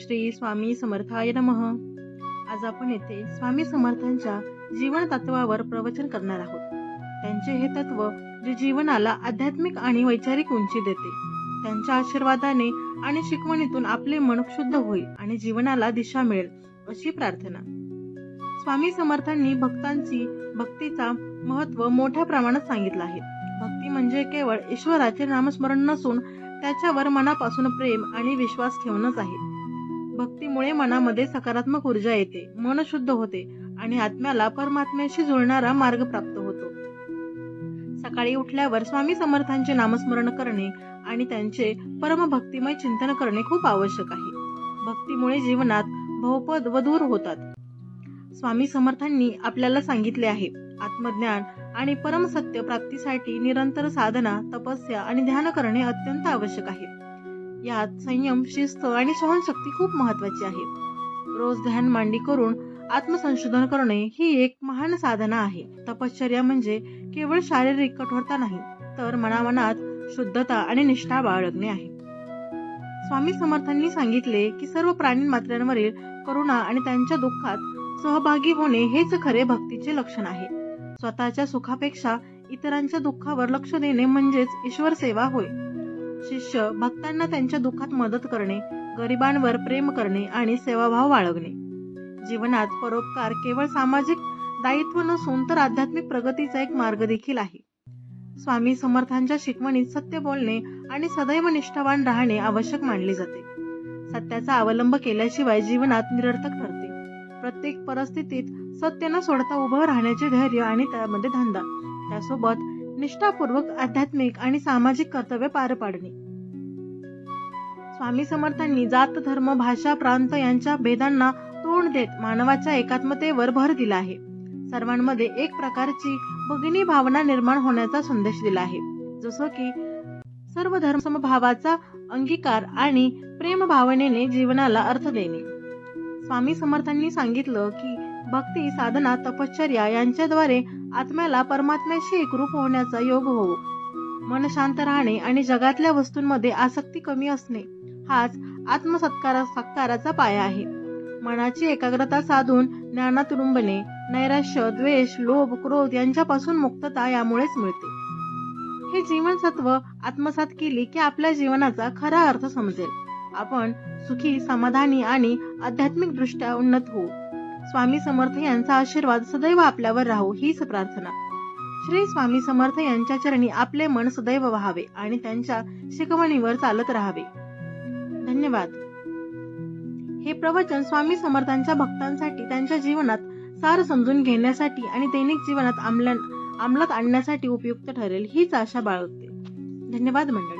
श्री स्वामी समर्थाय नमः. आज आपण येथे स्वामी समर्थांच्या जीवन तत्वावर प्रवचन करणार आहोत. त्यांचे हे तत्व जे जीवनाला आध्यात्मिक आणि वैचारिक उंची देते. त्यांच्या आशीर्वादाने आणि शिकवणीतून आपले मन शुद्ध होईल आणि जीवनाला दिशा मिळेल अशी प्रार्थना. स्वामी समर्थांनी भक्तांची भक्तीचा महत्त्व मोठ्या प्रमाणात सांगितलं आहे. भक्ती म्हणजे केवळ ईश्वराचे नामस्मरण नसून त्याच्यावर मनापासून प्रेम आणि विश्वास ठेवणंच आहे. भक्तीमुळे मनामध्ये सकारात्मक ऊर्जा येते मन शुद्ध होते आणि आत्म्याला परमात्म्याशी जुळणारा मार्ग प्राप्त होतो. सकाळी उठल्यावर स्वामी समर्थांचे नामस्मरण करणे आणि त्यांचे परमभक्तिमय चिंतन करणे खूप आवश्यक आहे. भक्तीमुळे जीवनात बहुपद व दूर होतात. स्वामी समर्थांनी आपल्याला सांगितले आहे आत्मज्ञान आणि परमसत्य प्राप्तीसाठी निरंतर साधना तपस्या आणि ध्यान करणे अत्यंत आवश्यक आहे. यात संयम शिस्त आणि सहनशक्ती खूप महत्वाची आहे. रोज ध्यान मांडी करून आत्मसंशोधन करणे ही एक महान साधना आहे. तपश्चर्या म्हणजे केवळ शारीरिक कठोरता नाही तर मनामनात शुद्धता आणि निष्ठा बाळगणे आहे. स्वामी समर्थांनी सांगितले की सर्व प्राणी मात्रांवरील करुणा आणि त्यांच्या दुःखात सहभागी होणे हेच खरे भक्तीचे लक्षण आहे. स्वतःच्या सुखापेक्षा इतरांच्या दुःखावर लक्ष देणे म्हणजेच ईश्वर सेवा होय. शिष्य भक्तांना त्यांच्या दुःखात मदत करणे गरिबांवर प्रेम करणे आणि सेवाभाव बाळगणे. जीवनात परोपकार केवळ सामाजिक दायित्व नसून तर आध्यात्मिक प्रगतीचा एक मार्ग देखील आहे. स्वामी समर्थांच्या शिकवणीत सत्य बोलणे आणि सदैव निष्ठावान राहणे आवश्यक मानले जाते. सत्याचा अवलंब केल्याशिवाय जीवनात निरर्थक ठरते. प्रत्येक परिस्थितीत सत्य न सोडता उभं राहण्याचे धैर्य आणि त्यामध्ये धंदा. त्यासोबत निष्ठापूर्वक आध्यात्मिक आणि सामाजिक कर्तव्य पार पाडणे. स्वामी समर्थांनी जात धर्म भाषा प्रांत यांच्या भेदांना तोंड देत मानवाच्या एकात्मतेवर भर दिला आहे. सर्वांमध्ये एक प्रकारची भगिनी भावना निर्माण होण्याचा संदेश दिला आहे. जसं की सर्व धर्म समभावाचा अंगीकार आणि प्रेम भावनेने जीवनाला अर्थ देणे. स्वामी समर्थांनी सांगितलं की भक्ती साधना तपश्चर्या यांच्याद्वारे आत्म्याला परमात्म्याशी एकरूप होण्याचा योग होवो. मन शांत राहणे आणि जगातल्या वस्तूंमध्ये आसक्ती कमी असणे हाच आत्मसत्कारा सत्काराचा पाया आहे. मनाची एकाग्रता साधून ज्ञानात रुंबणे नैराश्य द्वेष लोभ क्रोध यांच्यापासून मुक्तता यामुळेच मिळते. हे जीवनसत्व आत्मसात केली की आपल्या जीवनाचा खरा अर्थ समजेल. आपण सुखी समाधानी आणि आध्यात्मिक दृष्ट्या उन्नत होऊ. स्वामी समर्थ यांचा आशीर्वाद सदैव आपल्यावर राहू हीच प्रार्थना. श्री स्वामी समर्थ यांच्या चरणी आपले मन सदैव व्हावे आणि त्यांच्या शिकवणीवर चालत राहावे. धन्यवाद. हे प्रवचन स्वामी समर्थांच्या भक्तांसाठी त्यांच्या जीवनात सार समजून घेण्यासाठी आणि दैनिक जीवनात अंमलात अंमलात आणण्यासाठी उपयुक्त ठरेल हीच आशा बाळगते. धन्यवाद मंडळी.